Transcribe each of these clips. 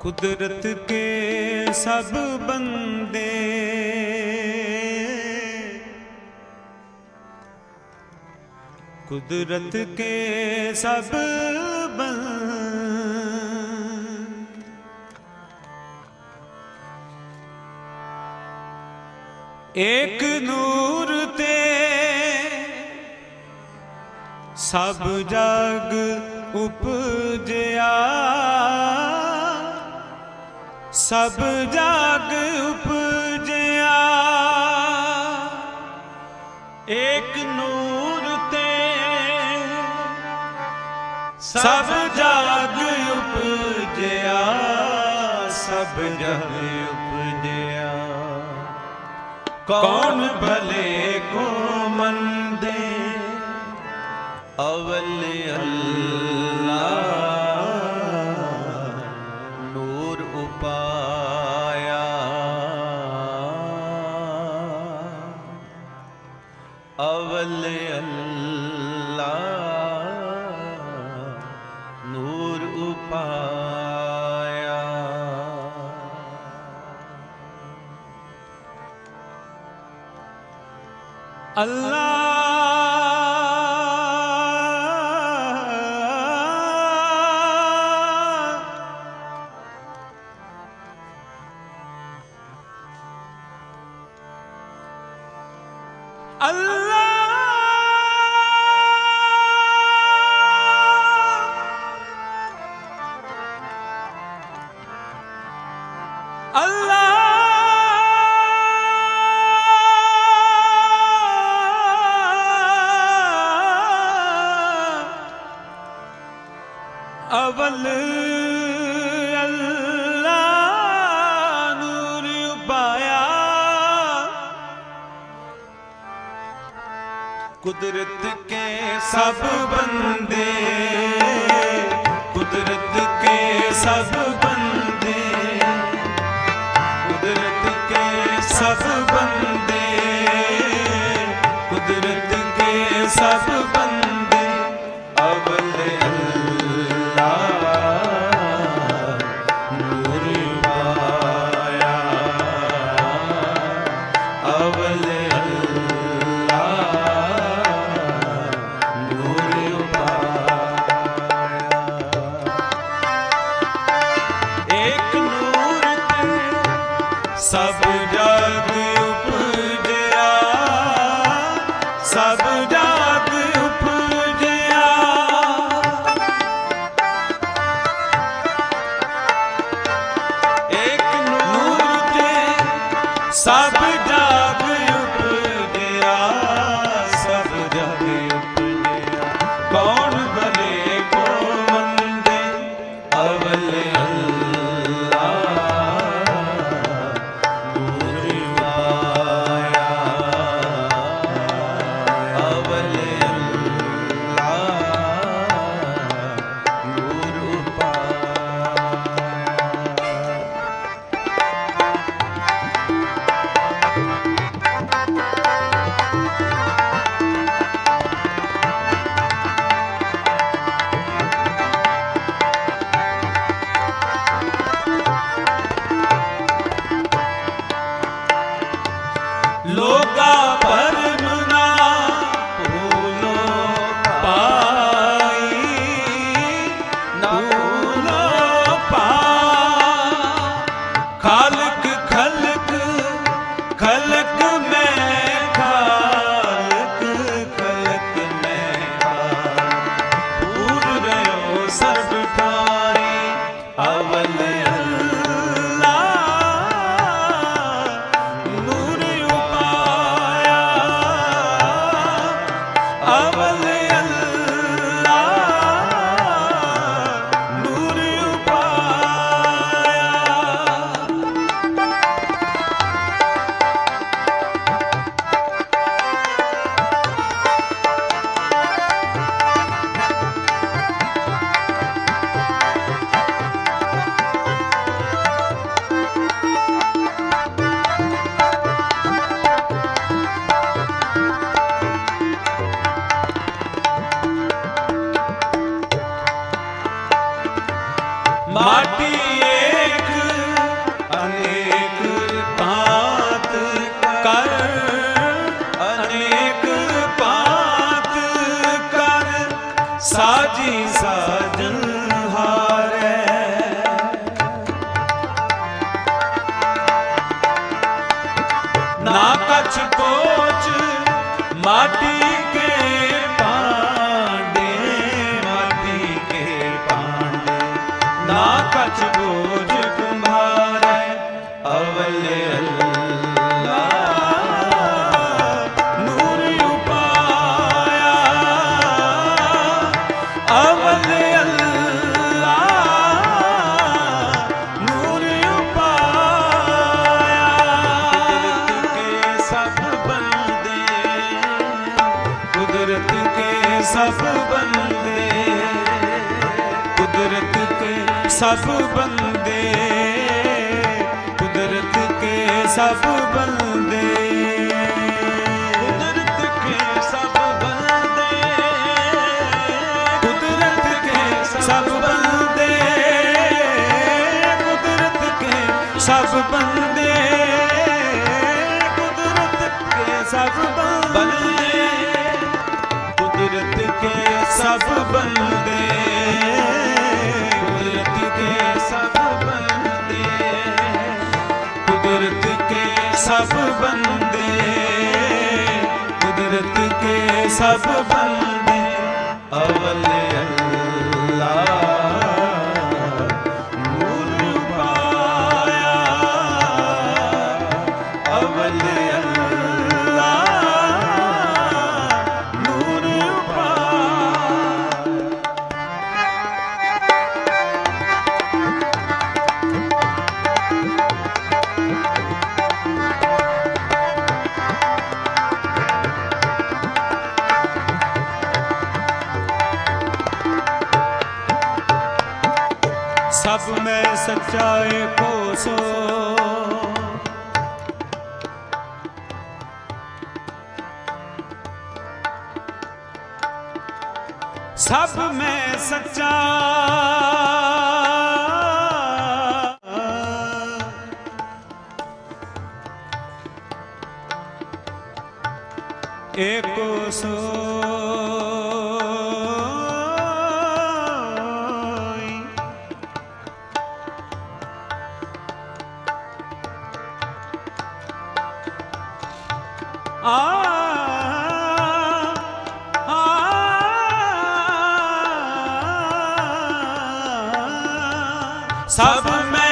ਕੁਦਰਤ ਕੇ ਸਭ ਬੰਦੇ। ਕੁਦਰਤ ਕੇ ਸਭ ਬੰਦੇ। ਏਕ ਨੂਰ ਤੇ ਸਭ ਜਗ ਉਪਜਿਆ। ਸਭ ਜਾਗ ਉਪਜਿਆ। ਏਕ ਨੂਰ ਤੇ ਸਭ ਜਾਗ ਉਪਜਿਆ, ਸਭ ਜਗ ਉਪਜਿਆ। ਕੌਣ ਭਲੇ ਕੋ ਮੰਦੇ, ਅਵਲ ਅੱਲਾ ਅੱਲਾ ਅੱਲਾ ਅਵਲ ਕੁਦਰਤ ਕੇ ਸਭ ਬੰਦੇ, ਕੁਦਰਤ ਕੇ ਸਭ ਬੰਦੇ, ਕੁਦਰਤ ਕੇ ਸਭ ਬੰਦੇ, ਕੁਦਰਤ ਕੇ ਸਭ ਬੰਦੇ। ਤੇ ਸਭ ਸਾਜਨ ਹਾਰੇ। ਮਾਟੀ ਕੁਦਰਤ ਕੇ ਸਭ ਬੰਦੇ, ਕੁਦਰਤ ਕੇ ਸਭ ਬੰਦੇ, ਕੁਦਰਤ ਕੇ ਸਭ ਬੰਦੇ, ਕੁਦਰਤ ਕੇ ਸਭ ਬੰਦੇ, ਕੁਦਰਤ ਕੇ ਸਭ ਬੰਦੇ, ਕੁਦਰਤ ਕੇ ਸਭ ਬੰਦੇ ਸਭ ਬੰਦੇ ਕੁਦਰਤ ਕੇ ਸਭ ਬੰਦੇ ਅਵਲ ਸਭ ਮੈਂ ਸੱਚਾ। ਇੱਕ ਸੋ सब में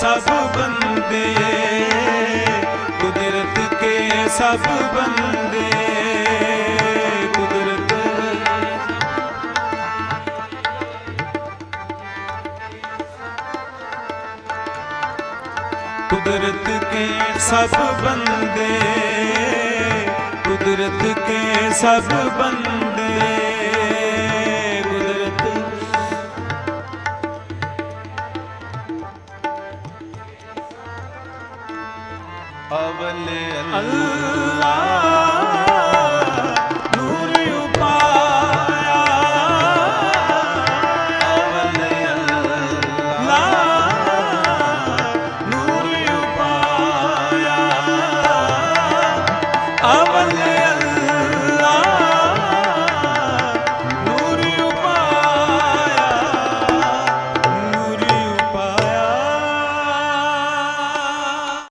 ਸਭ ਬੰਦੇ, ਕੁਦਰਤ ਕੇ ਸਭ ਬੰਦੇ, ਕੁਦਰਤ ਕੁਦਰਤ ਕੇ ਸਭ ਬੰਦੇ, ਕੁਦਰਤ ਕੇ ਸਭ ਬੰਦੇ। ਅਵਲ ਅੱਲਾ